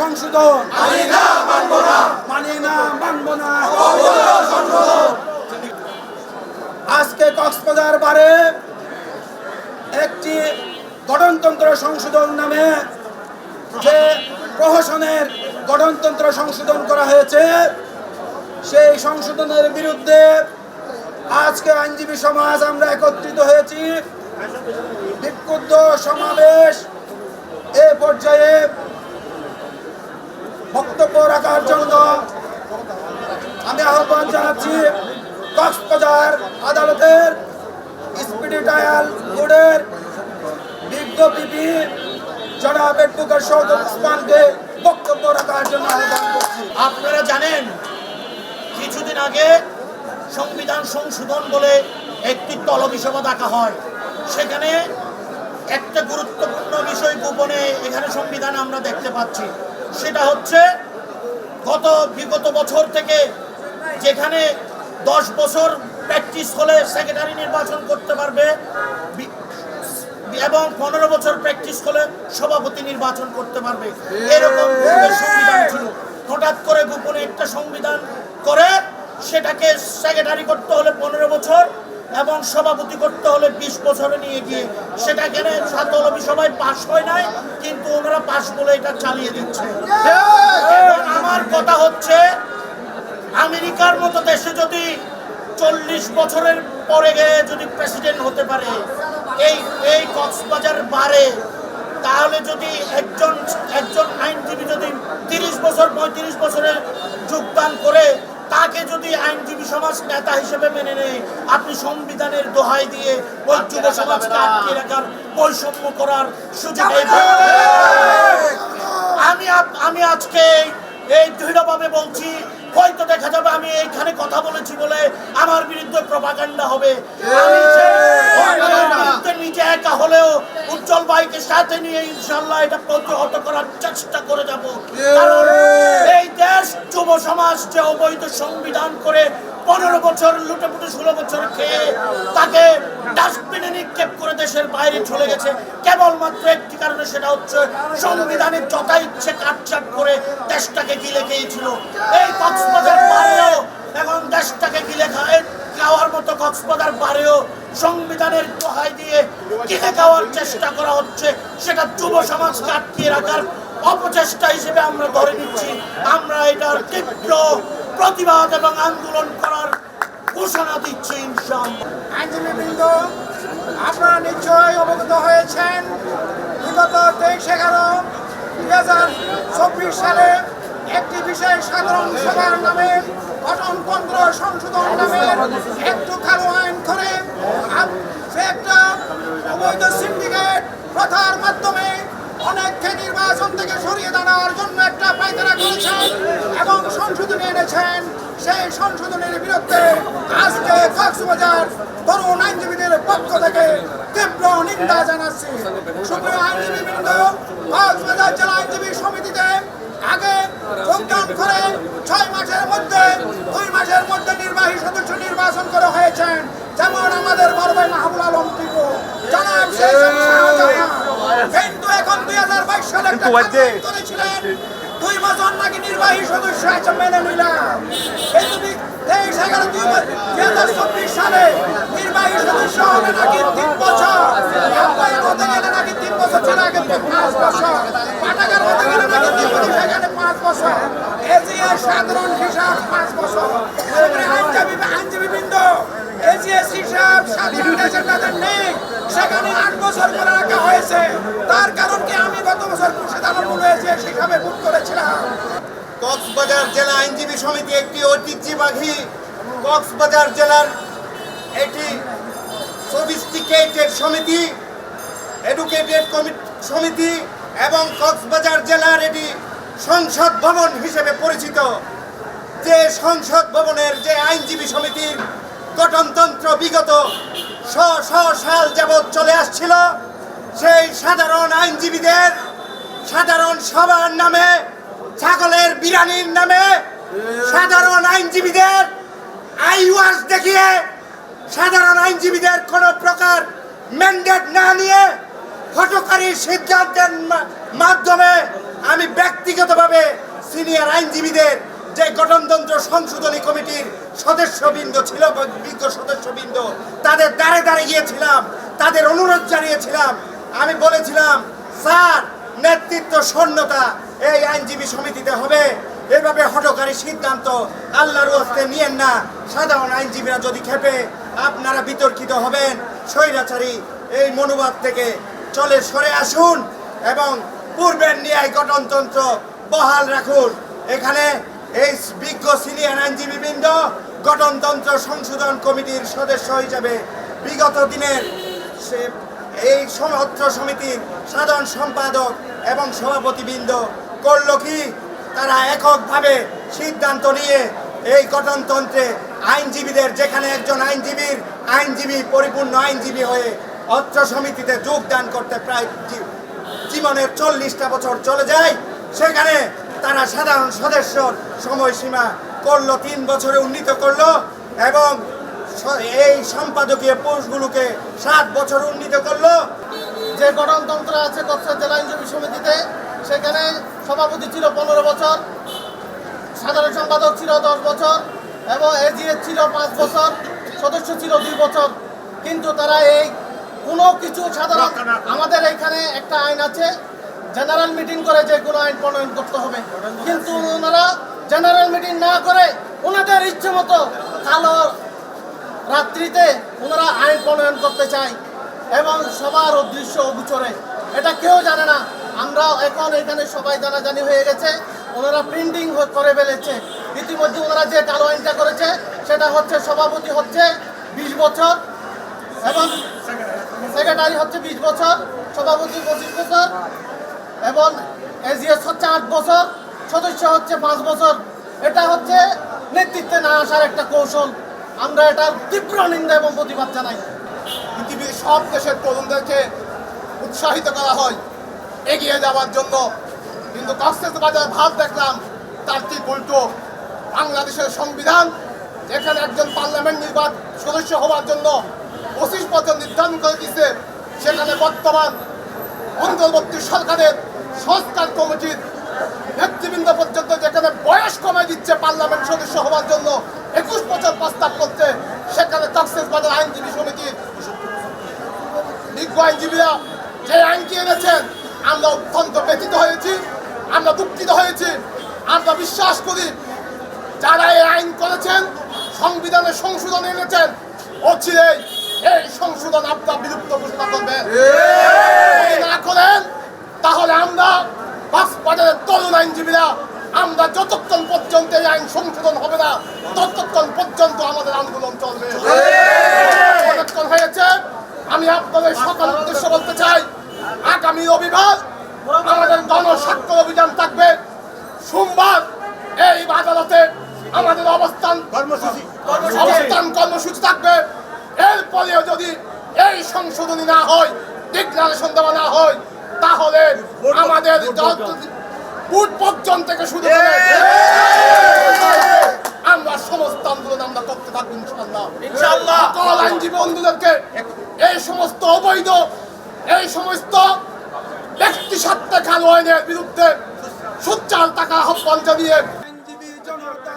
সংশোধন। মানি না মানব না। আজকে কক্সবাজার বারে একটি গঠনতন্ত্র সংশোধন নামে যে প্রহসনের গঠনতন্ত্র সংশোধন করা হয়েছে, সেই সংশোধনের বিরুদ্ধে আজকে আইনজীবী সমাজ আমরা একত্রিত হয়েছি। বিক্ষুব্ধ সমাবেশ এ পর্যায়ে বক্তব্য রাখার জন্য আমি আহ্বান জানাচ্ছি কক্সবাজার আদালতের স্পিডি ট্রায়াল কোর্টের বিজ্ঞ পিপি জনাব বক্তব্য রাখার জন্য আহ্বান করছি। আপনারা জানেন, কিছুদিন আগে সংবিধান সংশোধন বলে একটি তলবিসভা ডাকা হয়। সেখানে একটা গুরুত্বপূর্ণ বিষয় গোপনে এখানে সংবিধান আমরা দেখতে পাচ্ছি। সেটা হচ্ছে গত বিগত বছর থেকে যেখানে দশ বছর প্র্যাকটিস হলে সেক্রেটারি নির্বাচন করতে পারবে এবং পনেরো বছর প্র্যাকটিস হলে সভাপতি নির্বাচন করতে পারবে। এরকম সংবিধান ছিল। হঠাৎ করে গোপনে একটা সংবিধান করে সেটাকে সেক্রেটারি করতে হলে পনেরো বছর এবং সভাপতি করতে হলে বিশ বছরে নিয়ে গিয়ে সেটা কেন সাতলবি সবাই পাশ হয় নাই, কিন্তু ওনারা পাশ বলে এটা চালিয়ে দিচ্ছে। আমার কথা হচ্ছে, আমেরিকার মতো দেশে যদি চল্লিশ বছরের পরে গিয়ে যদি প্রেসিডেন্ট হতে পারে, এই এই কক্সবাজার বারে, তাহলে যদি একজন একজন আইনজীবী যদি তিরিশ বছর, পঁয়ত্রিশ বছরের যোগদান করে তাকে যদি আইনজীবী সমাজ নেতা হিসেবে মেনে নেয় আপনি সংবিধানের দোহাই দিয়ে ওই যুব সমাজকে আটকে রাখার বৈষম্য করার সুযোগ আমি আমি আজকে এই দৃঢ়ভাবে বলছি হয়তো দেখা যাবে আমি এইখানে কথা বলেছি বলে আমার বিরুদ্ধে প্রপাগান্ডা হবে। আমি নিজে একা হলেও উজ্জ্বল ভাইকে সাথে নিয়ে ইনশাল্লাহ এটা প্রতিহত করার চেষ্টা করে যাব। কারণ এই দেশ যুব সমাজ যে অবৈধ সংবিধান করে পনেরো বছর লুটে পুটে ষোলো বছর খেয়ে তাকে ডাস্টবিনে নিক্ষেপ করে দেশের বাইরে চলে গেছে। কেবলমাত্র একটি কারণে সেটা হচ্ছে সংবিধানের যথা ইচ্ছে কাটছাট করে দেশটাকে গিলে খেয়েছিল। এই কক্সবাজার পারেও এখন দেশটাকে গিলে খায়। খাওয়ার মতো কক্সবাজার পারেও সংবিধানের দোহাই দিয়ে গিলে খাওয়ার চেষ্টা করা হচ্ছে, সেটা যুব সমাজকে আটকিয়ে রাখার অপচেষ্টা হিসেবে আমরা ধরে নিচ্ছি। আমরা এটার তীব্র প্রতিবাদ এবং আন্দোলন করার ঘোষণা দিচ্ছি আইনজীবীবৃন্দ, আপনারা নিশ্চয়ই অবগত হয়েছেন, বিগত তেইশ এগারো, দুই হাজার চব্বিশ সালে একটি বিশেষ সাধারণ সভার নামে গঠনতন্ত্র সংশোধন নামের একটু কালো আইন করে একটা অবৈধ সিন্ডিকেট প্রথার মাধ্যমে অনেককে নির্বাচন থেকে সরিয়ে দাঁড়ানোর জন্য একটা পায়তারা করেছেন এবং সংশোধনী এনেছেন। সেই সংশোধনের বিরুদ্ধে আজকে কক্সবাজার তরুণ আইনজীবীদের পক্ষ থেকে তীব্র নিন্দা জানাচ্ছি। সুপ্রিয় আইনজীবীবৃন্দ, কক্সবাজার জেলা আইনজীবী সমিতিতে আগে যোগদান করে ছয় মাসের মধ্যে দুই মাসের মধ্যে নির্বাহী সদস্য নির্বাচন করা হয়েছেন যেমন আমাদের বড় ভাই মাহবুল আলম টিপু। জনাব কিন্তু এখন দুই হাজার বাইশ সালে করেছিলেন। দুই বছর নাকি নির্বাহী সদস্য আছে, মেনে নিলাম। তেইশ এগারো, দুই হাজার চব্বিশ সালে নির্বাহী সদস্য হলে নাকি তিন বছর? আহ্বায়ক হতে সাধারণ হিসাব পাঁচ বছর। আট বছর রাখা হয়েছে। তার বছর খুরশিদ করেছিলাম। কক্সবাজার জেলা আইনজীবী সমিতি একটি ঐতিহ্যবাহী কক্সবাজার জেলার একটি সফিস্টিকেটেড সমিতি এডুকেটেড সমিতি এবং কক্সবাজার জেলার এটি সংসদ ভবন হিসেবে পরিচিত। যে সংসদ ভবনের যে আইনজীবী সমিতির গঠনতন্ত্র বিগত শ শ সাল যাবৎ চলে আসছিল, সেই সাধারণ আইনজীবীদের সাধারণ সবার নামে, ছাগলের বিরানির নামে, সাধারণ আইনজীবীদের আইওয়াস দেখিয়ে, সাধারণ আইনজীবীদের কোনো প্রকার ম্যান্ডেট না নিয়ে হটকারী সিদ্ধান্তের মাধ্যমে আমি ব্যক্তিগতভাবে সিনিয়র আইনজীবীদের যে গঠনতন্ত্র সংশোধনী কমিটির সদস্যবৃন্দ ছিল বিজ্ঞ সদস্যবৃন্দ, তাদের দ্বারে দ্বারে গিয়েছিলাম, তাদের অনুরোধ জানিয়েছিলাম। আমি বলেছিলাম, স্যার নেতৃত্ব শূন্যতা এই আইনজীবী সমিতিতে হবে। এভাবে হটকারী সিদ্ধান্ত আল্লাহর হস্তে নিয়েন না। সাধারণ আইনজীবীরা যদি খেপে, আপনারা বিতর্কিত হবেন। স্বৈরাচারী এই মনোভাব থেকে চলে সরে আসুন এবং পূর্বের ন্যায় গঠনতন্ত্র বহাল রাখুন। এখানে এই বিজ্ঞ সিনিয়র আইনজীবীবৃন্দ, গঠনতন্ত্র সংশোধন কমিটির সদস্য হিসেবে বিগত দিনের সে- এই সমত্র সমিতির সাধারণ সম্পাদক এবং সভাপতিবৃন্দ করল কি? তারা এককভাবে সিদ্ধান্ত নিয়ে এই গঠনতন্ত্রে আইনজীবীদের, যেখানে একজন আইনজীবীর আইনজীবী, পরিপূর্ণ আইনজীবী হয়ে অত্র সমিতিতে যোগদান করতে প্রায় জীবনের চল্লিশটা বছর চলে যায়, সেখানে তারা সাধারণ সদস্যর সময়সীমা করল, তিন বছরে উন্নীত করল এবং এই সম্পাদকীয় পোস্টগুলোকে সাত বছর উন্নীত করল। যে গঠনতন্ত্র আছে কক্সবাজার জেলা আইনজীবী সমিতিতে সেখানে সভাপতি ছিল পনেরো বছর সাধারণ সম্পাদক ছিল দশ বছর এবং এজিএস ছিল পাঁচ বছর সদস্য ছিল দুই বছর। কিন্তু তারা এই কোনো কিছু সাধারণ আমাদের এখানে একটা আইন আছে জেনারেল মিটিং করে যে কোনো আইন প্রণয়ন করতে হবে। কিন্তু ওনারা জেনারেল মিটিং না করে ওনাদের ইচ্ছে মতো কালো রাত্রিতে ওনারা আইন প্রণয়ন করতে চায় এবং সবার অদৃশ্য অগোচরে। এটা কেউ জানে না। আমরা এখন এখানে সবাই জানাজানি হয়ে গেছে। ওনারা প্রিন্টিং করে ফেলেছে। ইতিমধ্যে ওনারা যে কালো আইনটা করেছে, সেটা হচ্ছে সভাপতি হচ্ছে বিশ বছর এবং সেক্রেটারি হচ্ছে বিশ বছর, সভাপতি পঁচিশ বছর এবং এজিএস হচ্ছে আট বছর, সদস্য হচ্ছে পাঁচ বছর। এটা হচ্ছে নেতৃত্বে না আসার একটা কৌশল। আমরা এটার তীব্র নিন্দা এবং প্রতিবাদ জানাই। পৃথিবীর সব দেশের তরুণদেরকে উৎসাহিত করা হয় এগিয়ে যাওয়ার জন্য। কিন্তু কক্সবাজার ভাব দেখলাম, তার ঠিক উল্টো। বাংলাদেশের সংবিধান, যেখানে একজন পার্লামেন্ট নির্বাচন সদস্য হওয়ার জন্য পঁচিশ বছর নির্ধারণ করে দিচ্ছে সেখানে বর্তমান অন্তর্বর্তী সরকারের সংস্কার কমিটির নেতৃবৃন্দ পর্যন্ত যেখানে বয়স কমায় দিচ্ছে পার্লামেন্ট সদস্য হওয়ার জন্য। একুশ বছর প্রস্তাব করছে, সেখানে তকসেস বাজার আইনজীবী সমিতির বিজ্ঞ আইনজীবীরা যে আইনটি এনেছেন, আমরা অত্যন্ত ব্যথিত হয়েছি, আমরা দুঃখিত হয়েছি, আমরা বিশ্বাস করি, যারা এই আইন করেছেন, সংবিধানে সংশোধন এনেছেন অচিরেই এই সংশোধন আপনার বিলুপ্ত ঘোষণা করবেন যদি না করেন, তাহলে আমরা বাসবাজারের তরুণ আইনজীবীরা আমরা যতক্ষণ পর্যন্ত এই আইন সংশোধন হবে না ততক্ষণ পর্যন্ত আমাদের আন্দোলন চলবে। অনেকক্ষণ হয়েছে আমি আপনাদের সকল উদ্দেশ্য বলতে চাই আগামী রবিবার আমাদের গণস্বাক্ষর অভিযান থাকবে। সোমবার এই আদালতে আমাদের অবস্থান কর্মসূচি। অবস্থান কর্মসূচি থাকবে। এরপরেও যদি এই সংশোধনী না হয় ডিক্লারেশন দেওয়া না হয় তাহলে আমাদের বুট পর্যন্ত থেকে শুরু করে। আমরা সমস্ত আন্দোলন আমরা করতে থাকব ইনশাল্লাহ ইনশাআল্লাহ। সকল আইনজীবী বন্ধুদেরকে এই সমস্ত অবৈধ এই সমস্ত ব্যক্তি সত্ত্বে খালো আইনের বিরুদ্ধে সুচ্চাল টাকা আহ্বান জানিয়ে আইনজীবী জনতা